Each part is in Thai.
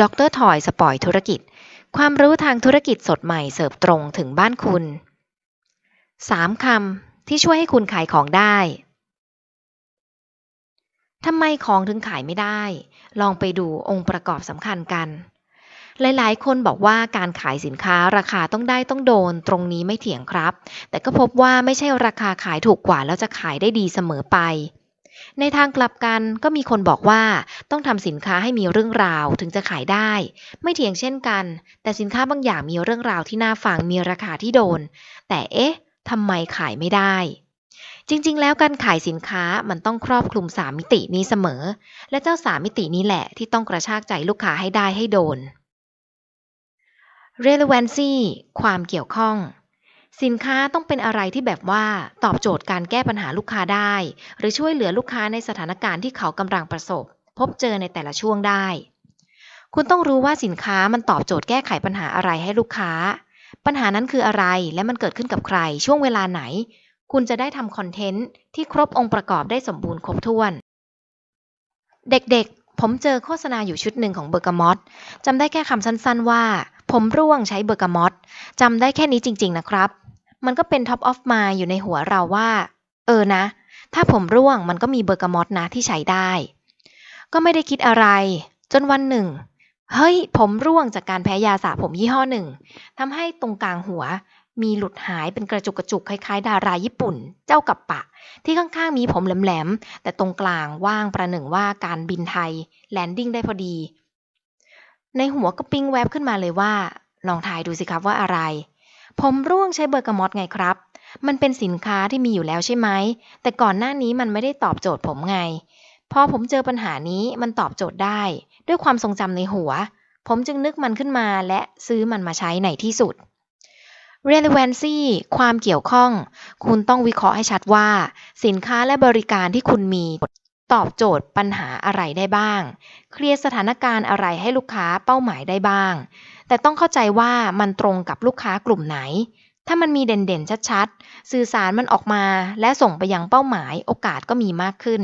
ดรทอยสปอยธุรกิจ ความรู้ทางธุรกิจสดใหม่เสิร์ฟตรงถึงบ้านคุณ 3 คำที่ช่วยให้คุณขายของได้ ทำไมของถึงขายไม่ได้ ลองไปดูองค์ประกอบสำคัญกัน หลายๆ คนบอกว่าการขายสินค้าราคาต้องได้ต้องโดนตรงนี้ไม่เถียงครับ แต่ก็พบว่าไม่ใช่ราคาขายถูกกว่าแล้วจะขายได้ดีเสมอไป ในทางกลับกันก็มีคนบอกว่าต้องทำสินค้าให้มีเรื่องราวถึงจะขายได้ ไม่เถียงเช่นกัน แต่สินค้าบางอย่างมีเรื่องราวที่น่าฟังมีราคาที่โดน แต่เอ๊ะทำไมขายไม่ได้ จริง ๆ แล้วการขายสินค้ามันต้องครอบคลุม3มิตินี้เสมอ และเจ้า3มิตินี้แหละที่ต้องกระชากใจลูกค้าให้ได้ให้โดน relevancy ความเกี่ยวข้อง สินค้าต้องเป็นอะไรที่แบบว่าตอบโจทย์การแก้ปัญหาลูกค้าได้ หรือช่วยเหลือลูกค้าในสถานการณ์ที่เขากำลังประสบ พบเจอในแต่ละช่วงได้ คุณต้องรู้ว่าสินค้ามันตอบโจทย์แก้ไขปัญหาอะไรให้ลูกค้า ปัญหานั้นคืออะไรและมันเกิดขึ้นกับใคร ช่วงเวลาไหน คุณจะได้ทำคอนเทนต์ที่ครบองค์ประกอบได้สมบูรณ์ครบถ้วน เด็กๆ ผมเจอโฆษณาอยู่ชุดหนึ่งของเบอร์กามอตจำได้แค่คำสั้นๆว่า ผมร่วงใช้เบอร์กามอตจำได้แค่นี้จริง ๆ นะครับ มันก็เป็น top of mind อยู่ในหัวเราว่า เออนะ ถ้าผมร่วงมันก็มีเบอร์กามอตนะที่ใช้ได้ ก็ไม่ได้คิดอะไร จนวันหนึ่ง เฮ้ย ผมร่วงจากการแพ้ยาสระผมยี่ห้อหนึ่งทำให้ตรงกลางหัว มีหลุดหายเป็นกระจุกกระจุกคล้ายๆ ดาราญี่ปุ่น เจ้ากับปะ ที่ข้างๆมีผมแหลมๆแต่ตรงกลางว่างประหนึ่งว่าการบินไทยแลนดิ้งได้พอดี ในหัวก็ปิ้งแวบขึ้นมาเลยว่าลองทายดูสิครับว่าอะไร ผมร่วงใช้เบอร์กามอตไงครับ มันเป็นสินค้าที่มีอยู่แล้วใช่ไหม แต่ก่อนหน้านี้มันไม่ได้ตอบโจทย์ผมไง พอผมเจอปัญหานี้มันตอบโจทย์ได้ ด้วยความทรงจำในหัว ผมจึงนึกมันขึ้นมาและซื้อมันมาใช้ในที่สุด relevancy ความเกี่ยวข้อง คุณต้องวิเคราะห์ให้ชัดว่า สินค้าและบริการที่คุณมี ตอบโจทย์ปัญหาอะไรได้บ้าง เคลียร์สถานการณ์อะไรให้ลูกค้าเป้าหมายได้บ้าง แต่ต้องเข้าใจว่ามันตรงกับลูกค้ากลุ่มไหน ถ้ามันมีเด่นๆ ชัดๆ สื่อสารมันออกมาและส่งไปยังเป้าหมายโอกาสก็มีมากขึ้น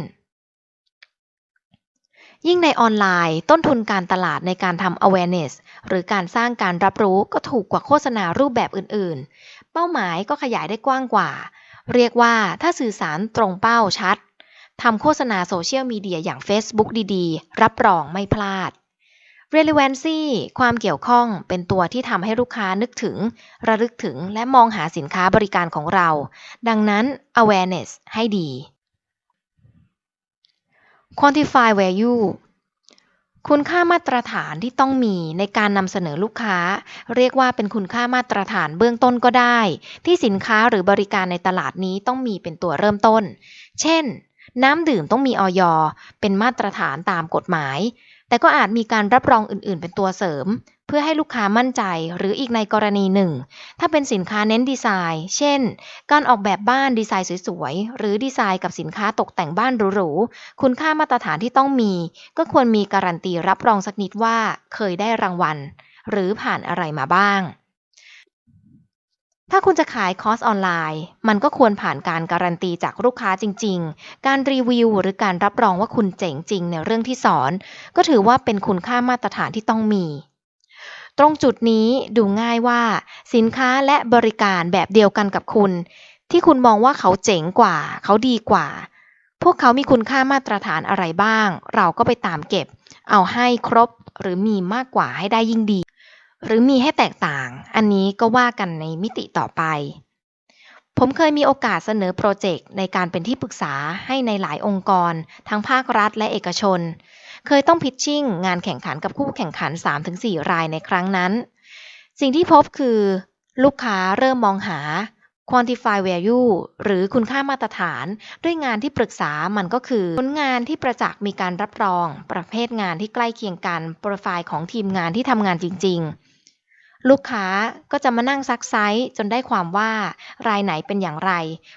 ยิ่งในออนไลน์ ต้นทุนการตลาดในการทำ awareness หรือการสร้างการรับรู้ก็ถูกกว่าโฆษณารูปแบบอื่นๆ เป้าหมายก็ขยายได้กว้างกว่า เรียกว่าถ้าสื่อสารตรงเป้าชัดทำโฆษณาโซเชียลมีเดียอย่าง Facebook ดีๆ รับรองไม่พลาด relevancy ความเกี่ยวข้องเป็นตัวที่ทำให้ลูกค้านึกถึง ระลึกถึงและมองหาสินค้าบริการของเรา ดังนั้น awareness ให้ดี quantify value คุณค่ามาตรฐานที่ต้องมีในการนำเสนอลูกค้า เรียกว่าเป็นคุณค่ามาตรฐานเบื้องต้นก็ได้ ที่สินค้าหรือบริการในตลาดนี้ต้องมีเป็นตัวเริ่มต้น เช่น น้ำดื่มต้องมีออยเป็นมาตรฐานตามกฎหมาย แต่ก็อาจมีการรับรองอื่น ๆ เป็นตัวเสริม เพื่อให้ลูกค้ามั่นใจหรืออีกในกรณีหนึ่ง ถ้าเป็นสินค้าเน้นดีไซน์ เช่น การออกแบบบ้านดีไซน์สวยๆ หรือดีไซน์กับสินค้าตกแต่งบ้านหรูๆ คุณค่ามาตรฐานที่ต้องมี ก็ควรมีการันตีรับรองสักนิดว่าเคยได้รางวัล หรือผ่านอะไรมาบ้าง ถ้าคุณจะขายคอร์สออนไลน์ มันก็ควรผ่านการการันตีจากลูกค้าจริง ๆ การรีวิวหรือการรับรองว่าคุณเจ๋งจริงในเรื่องที่สอน ก็ถือว่าเป็นคุณค่ามาตรฐานที่ต้องมี ตรงจุดนี้ดูง่ายว่า สินค้าและบริการแบบเดียวกันกับคุณ ที่คุณมองว่าเขาเจ๋งกว่า เขาดีกว่า พวกเขามีคุณค่ามาตรฐานอะไรบ้าง เราก็ไปตามเก็บ เอาให้ครบหรือมีมากกว่าให้ได้ยิ่งดี หรือมีให้แตกต่าง อันนี้ก็ว่ากันในมิติต่อไป ผมเคยมีโอกาสเสนอโปรเจกต์ในการเป็นที่ปรึกษาให้ในหลายองค์กร ทั้งภาครัฐและเอกชน เคยต้องพิชชิ่งงานแข่งขันกับคู่แข่งขัน 3-4 รายในครั้งนั้น สิ่งที่พบคือ ลูกค้าเริ่มมองหา quantify value หรือคุณค่ามาตรฐาน ด้วยงานที่ปรึกษามันก็คือผลงานที่ประจักษ์มีการรับรอง ประเภทงานที่ใกล้เคียงกันโปรไฟล์ของทีมงานที่ทำงานจริง ๆ ลูกค้าก็จะมานั่งซักไซส์จนได้ความว่ารายไหนเป็นอย่างไร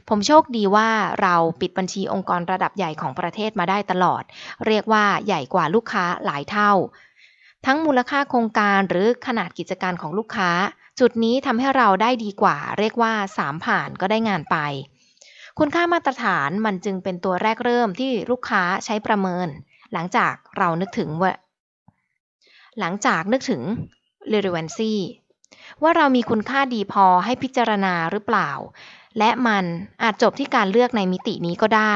ผมโชคดีว่าเราปิดบัญชีองค์กรระดับใหญ่ของประเทศมาได้ตลอด เรียกว่าใหญ่กว่าลูกค้าหลายเท่า ทั้งมูลค่าโครงการหรือขนาดกิจการของลูกค้า จุดนี้ทำให้เราได้ดีกว่า เรียกว่า3ผ่านก็ได้งานไป คุณค่ามาตรฐานมันจึงเป็นตัวแรกเริ่มที่ลูกค้าใช้ประเมิน หลังจากเรานึกถึงว่าหลังจากนึกถึง relevancy ว่าเรามีคุณค่าดีพอให้พิจารณาหรือเปล่า และมันอาจจบที่การเลือกในมิตินี้ก็ได้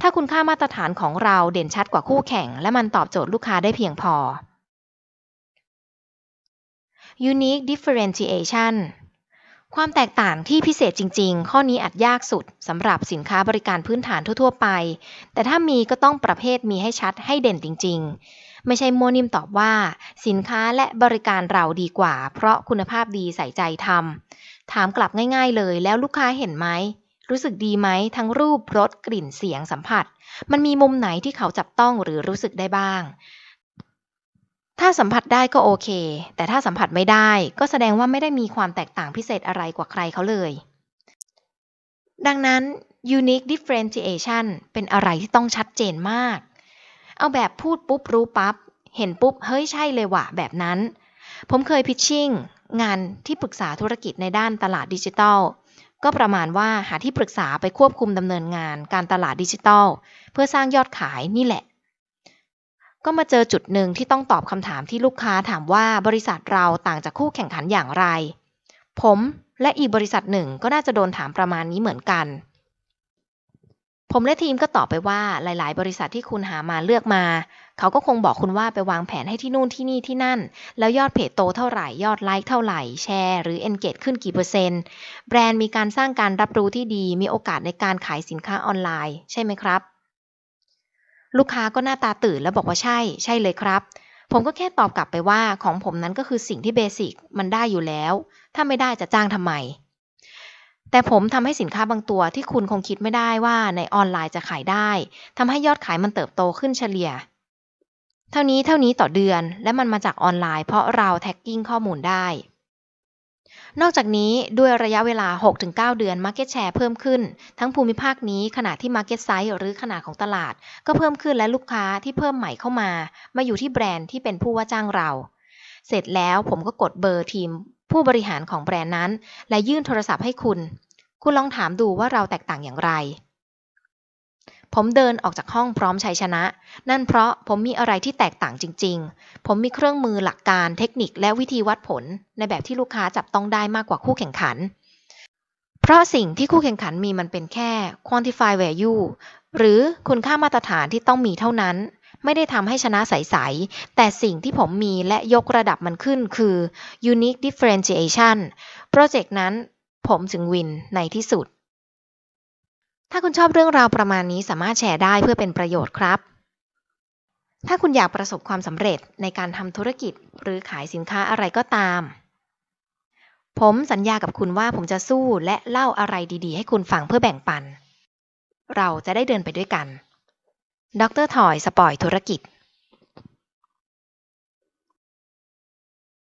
ถ้าคุณค่ามาตรฐานของเราเด่นชัดกว่าคู่แข่ง และมันตอบโจทย์ลูกค้าได้เพียงพอ unique differentiation ความแตกต่างที่พิเศษจริง ๆ ข้อนี้อาจยากสุดสำหรับสินค้าบริการพื้นฐานทั่ว ๆ ไป แต่ถ้ามีก็ต้องประเภทมีให้ชัดให้เด่นจริง ๆ ไม่ใช่มัวนิ่มตอบว่า สินค้าและบริการเราดีกว่า เพราะคุณภาพดีใส่ใจทำถามกลับง่าย ๆ เลยแล้วลูกค้าเห็นไหม รู้สึกดีไหมทั้งรูปรสกลิ่นเสียงสัมผัส มันมีมุมไหนที่เขาจับต้องหรือรู้สึกได้บ้าง ถ้าสัมผัสได้ก็โอเค แต่ถ้าสัมผัสไม่ได้ ก็แสดงว่าไม่ได้มีความแตกต่างพิเศษอะไรกว่าใครเขาเลย ดังนั้น unique differentiation เป็นอะไรที่ต้องชัดเจนมาก เอาแบบพูดปุ๊บรู้ปั๊บ เห็นปุ๊บ เฮ้ยใช่เลยว่ะ แบบนั้น ผมเคยพิชชิ่งงานที่ปรึกษาธุรกิจในด้านตลาดดิจิทัล ก็ประมาณว่าหาที่ปรึกษาไปควบคุมดำเนินงานการตลาดดิจิทัล เพื่อสร้างยอดขายนี่แหละ ก็มาเจอจุดหนึ่งที่ต้องตอบคำถามที่ลูกค้าถามว่าบริษัทเราต่างจากคู่แข่งขันอย่างไร ผมและอีกบริษัทหนึ่งก็น่าจะโดนถามประมาณนี้เหมือนกัน ผมและทีมก็ตอบไปว่าหลาย ๆ บริษัทที่คุณหามาเลือกมา เขาก็คงบอกคุณว่าไปวางแผนให้ที่นู่นที่นี่ที่นั่น แล้วยอดเพจโตเท่าไหร่ยอดไลค์เท่าไหร่แชร์ หรือ engage ขึ้นกี่เปอร์เซ็นต์แบรนด์มีการสร้างการรับรู้ที่ดี มีโอกาสในการขายสินค้าออนไลน์ ใช่ไหมครับ ลูกค้าก็หน้าตาตื่นแล้วบอกว่าใช่ ใช่เลยครับ ผมก็แค่ตอบกลับไปว่าของผมนั้นก็คือสิ่งที่เบสิกมันได้อยู่แล้ว ถ้าไม่ได้จะจ้างทำไม แต่ผมทำให้สินค้าบางตัวที่คุณคงคิดไม่ได้ว่าในออนไลน์จะขายได้ทำให้ยอดขายมันเติบโตขึ้นเฉลี่ย เท่านี้เท่านี้ต่อเดือน และมันมาจากออนไลน์เพราะเราแท็กกิ้งข้อมูลได้ นอกจากนี้ด้วยระยะเวลา 6-9 เดือน Market Share เพิ่มขึ้น ทั้งภูมิภาคนี้ขณะที่ Market Size หรือขนาดของตลาด ก็เพิ่มขึ้นและลูกค้าที่เพิ่มใหม่เข้ามา มาอยู่ที่แบรนด์ที่เป็นผู้ว่าจ้างเรา เสร็จแล้วผมก็กดเบอร์ทีม ผู้บริหารของแบรนด์นั้น และยื่นโทรศัพท์ให้คุณ คุณลองถามดูว่าเราแตกต่างอย่างไร ผมเดินออกจากห้องพร้อมชัยชนะ นั่นเพราะผมมีอะไรที่แตกต่างจริง ๆ ผมมีเครื่องมือหลักการเทคนิคและวิธีวัดผล ในแบบที่ลูกค้าจับต้องได้มากกว่าคู่แข่งขัน เพราะสิ่งที่คู่แข่งขันมีมันเป็นแค่ quantify value หรือคุณค่ามาตรฐานที่ต้องมีเท่านั้น ไม่ได้ทำให้ชนะใส ๆ แต่สิ่งที่ผมมีและยกระดับมันขึ้นคือ unique differentiation โปรเจกต์นั้นผมจึงวินในที่สุด ถ้าคุณชอบเรื่องราวประมาณนี้สามารถแชร์ได้เพื่อเป็นประโยชน์ครับ ถ้าคุณอยากประสบความสำเร็จในการทำธุรกิจหรือขายสินค้าอะไรก็ตาม ผมสัญญากับคุณว่าผมจะสู้และเล่าอะไรดีๆ ให้คุณฟังเพื่อแบ่งปัน เราจะได้เดินไปด้วยกัน ดรทอย สปอยธุรกิจ